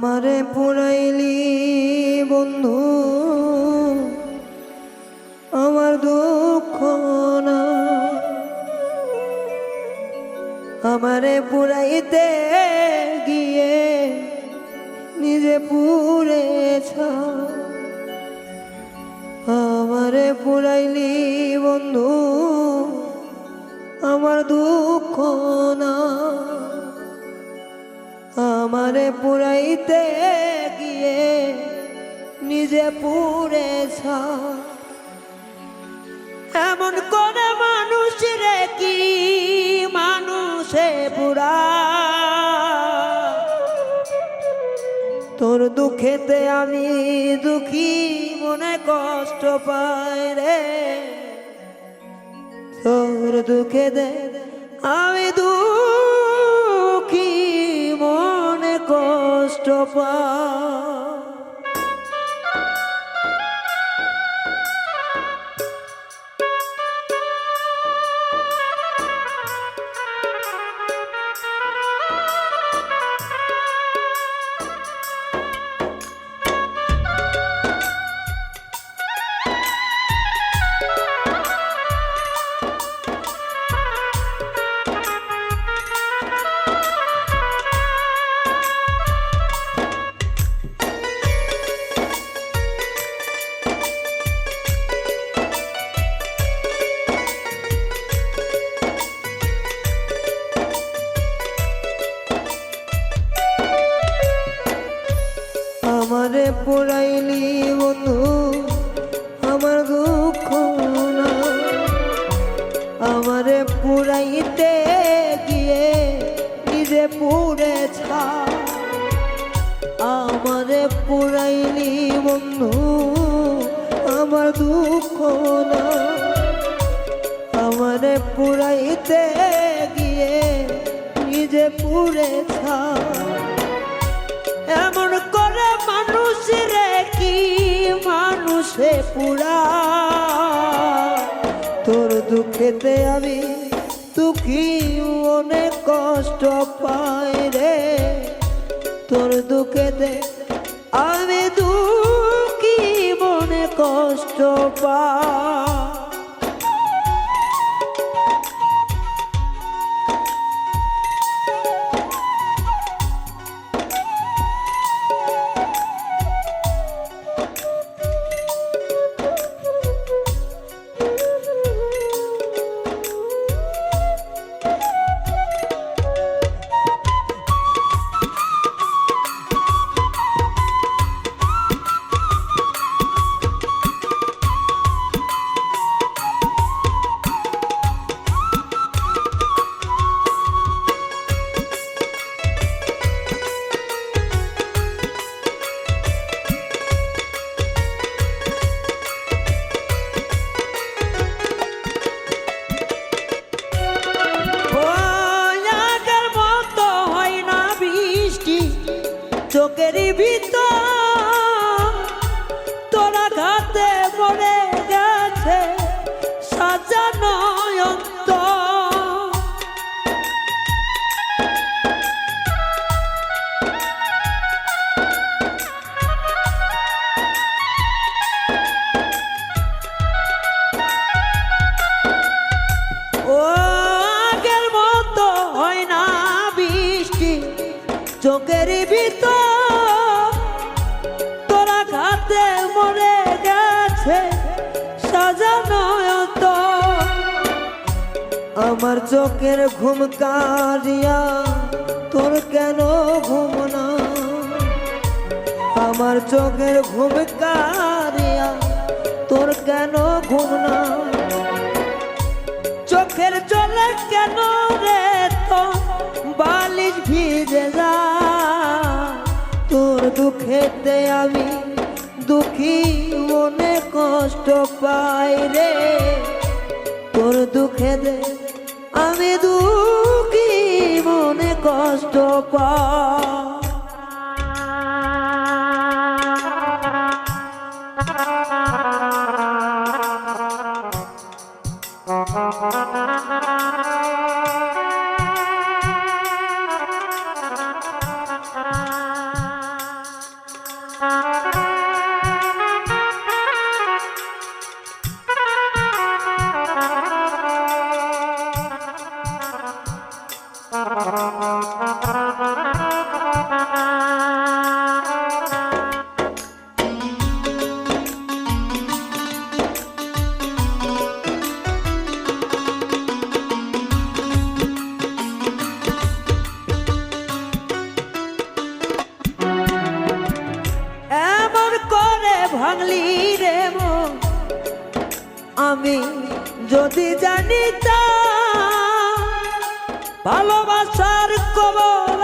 আমারে পুরাইলি, বন্ধু। আমার দুঃখ না। আমারে পুরাইতে গিয়ে নিজে পুড়েছ। আমারে পুরাইলি, বন্ধু। আমার দুঃখ না। আমারে পুরাইতে গিয়ে নিজে পুড়েছ এমন করে মানুষ রে কি মানুষে পুরা। তোর দুঃখেতে আমি দুঃখী, মনে কষ্ট পাই রে। তোর দুঃখে দে আমি দুঃখী। কষ্ট আমারে পুরাইতে গিয়ে নিজে পুড়ে ছা। আমারে পুরাইলি বন্ধু, আমার দুঃখ না। আমারে পুরাইতে গিয়ে নিজে পুড়ে ছা। এমন করে মানুষ রে কি মানুষে পুরা? দুঃখেতে আমি দুঃখী অনেক কষ্ট পাই রে। তোর দুঃখে দে আমি দুঃখী মনে কষ্ট পাই। সাজানো তো। আমার চোখের ঘুম কারিয়া তোর কেন ঘুম না? আমার চোখের ঘুম কারিয়া তোর কেন ঘুম না? চোখের জলে কেন রে তো বালিশ ভিজে যা তোর দুঃখেতে আমি দুঃখী মনে কষ্ট পাই রে। তোর দুঃখেতে আমি দুঃখী মনে কষ্ট পাই। আমি যদি জানিতা ভালোবাসার কবর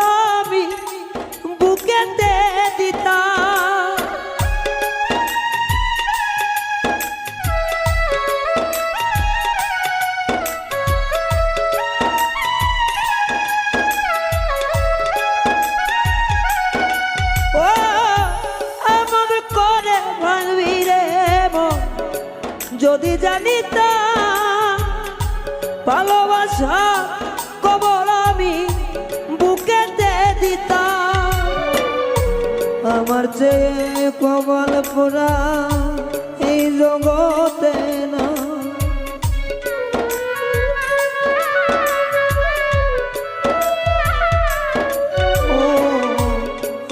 যদি ভালোবাসা কবর আমি বুকেতে দিতাম। আমার যে কবল পোড়া এই জগতে না।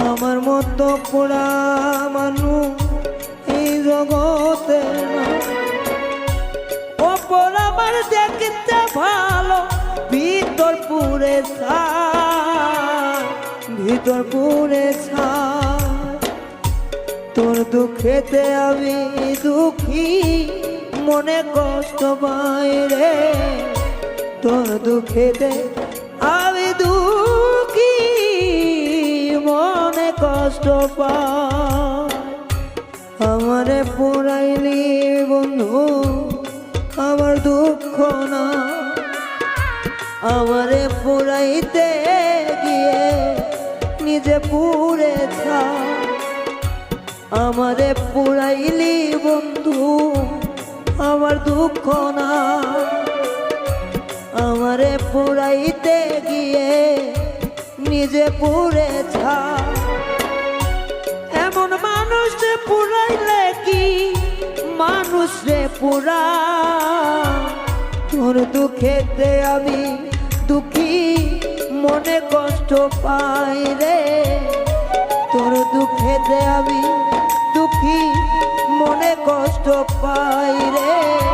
আমার মতো পোড়া মানুষ ভিতর পুরে ভিতর পুরে। তোর দুঃখেতে আমি দুঃখী, মনে কষ্ট পাই রে তোর দুঃখেতে আমি দুঃখী, মনে কষ্ট পাই আমারে পুরাইলি বন্ধু, আমার দুঃখ না আমারে পুরাইতে গিয়ে নিজে পুরে আমারে পুরাইলি বন্ধু, আমার দুঃখ না আমারে পুরাইতে গিয়ে নিজে পুরে ছা এমন মানুষ পুরাইলে কি মানুষ রে পুরা? তোর দুঃখেতে আমি দুঃখী মনে কষ্ট পাই রে। তোর দুঃখেতে আমি দুঃখী মনে কষ্ট পাই রে।